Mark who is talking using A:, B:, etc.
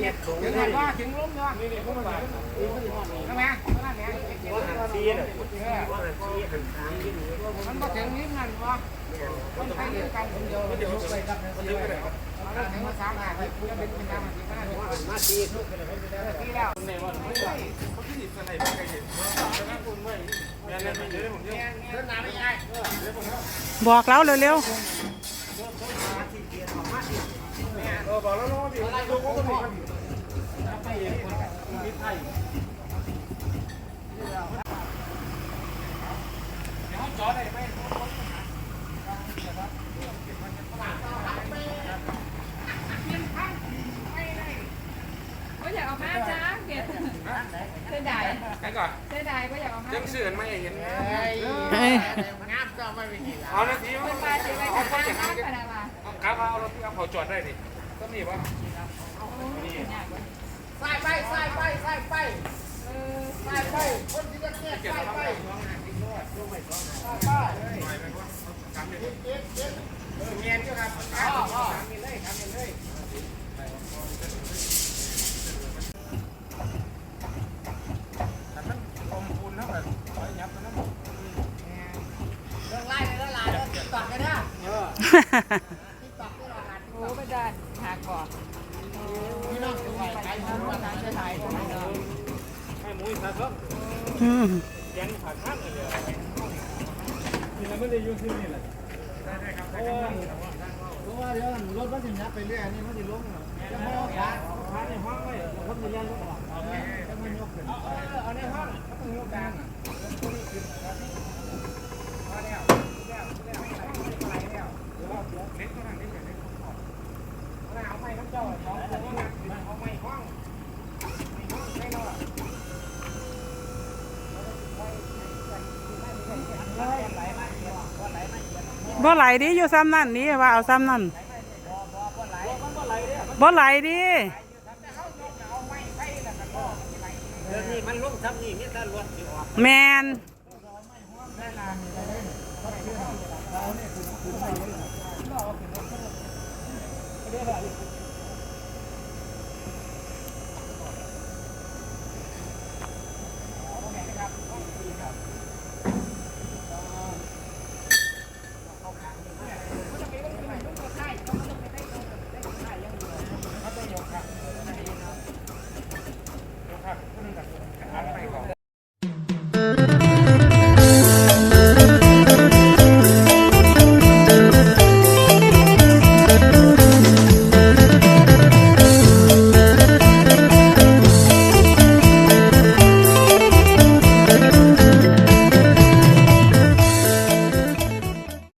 A: เม็ดสูง
B: ถึง
A: นี่
B: ว่าถึงล้มเนาะนี่นี่พวกมันใช่ไหมนั่นแหละ
A: ว่าหันซีน่ะว่าหันซีหันสามที่นี่
B: มันก็ถึงลิ้นนั่นวะมันไปเรื่องกันคนเดียวเดี๋ยวไปดับเงินคนเดียวแล้วถึงว่าสามหาที่จะเป็นเป็นทางที่ก็ได้
A: ว่าหันมาซี
B: ที่แล้ว
C: บอกเราเร็ว
D: ก็อยากเอามาจ้าเก็บเสียดาย
B: ไหนก่อน
D: เสียดายก็อยากเอามา
B: ยังเสื่อไม่เห็น
C: ๆเอ้
B: งามก็ไม่มีเอานาที
D: เป็นปลาเสียไปกับน้ำน้ำขนาดว่า
B: ครับเอารถที่เขาจอดได้ดิ ก็มีป่ะ
D: ใส่ไปใส่ไปใส่ไปใส่ไป
B: เกี่ยวกับไปเมียนก็ครับทำไปเลยทำไปเลยแต่มันอมปูนเท่ากับยับมันนั่น
D: เรื่องล่เลยแล้วลาแล้วติดต่อกันนะ ก่อน
B: พี่น้องไปไป
D: น้ำมันน้ำจะถ่ายก่อนเนา
B: ให้หมูอีกครับ
C: อืม
B: ยันผ่านข้างเลยนี่เราไม่ได้ยุ่งที่นี่แหละเพราะว่าเพราะว่าเดี๋ยวรถมันจะยับไปเรื่อยนี่มันจะล้มจะไม่เอขาขาในห้องไว้รถมันยันรถออกเอาไม่ต้องมันยกขึ้นเอาเอาในห้องก็ต้องยกกันอะ บ่ไห
C: ลดิอยู่ซ้ำนั่นนี่ว่าเอาซ้ำนั่นบ่ไหลดิ
A: เมียวนี้มันลงทับนี่มีแต่รถสิออก
C: แมน
B: เ